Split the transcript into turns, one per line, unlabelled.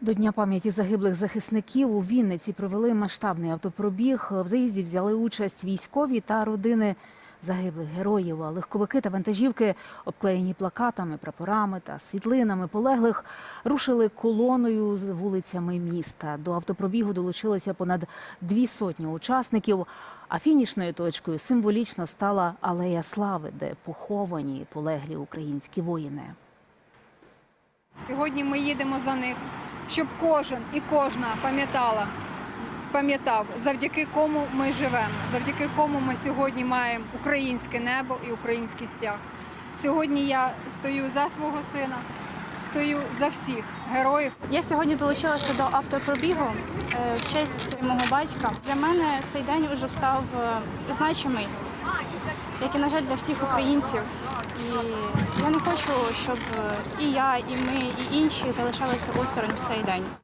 До Дня пам'яті загиблих захисників у Вінниці провели масштабний автопробіг. В заїзді взяли участь військові та родини загиблих героїв. Легковики та вантажівки, обклеєні плакатами, прапорами та світлинами полеглих, рушили колоною з вулицями міста. До автопробігу долучилося понад дві сотні учасників. А фінішною точкою символічно стала алея слави, де поховані полеглі українські воїни.
Сьогодні ми їдемо за них, щоб кожен і кожна пам'ятала, пам'ятав, завдяки кому ми живемо, завдяки кому ми сьогодні маємо українське небо і український стяг. Сьогодні я стою за свого сина, стою за всіх героїв.
Я сьогодні долучилася до автопробігу е, в честь мого батька. Для мене цей день вже став е, значимий, як і, на жаль, для всіх українців. І я не хочу, щоб і я, і ми, і інші залишалися осторонь в цей день.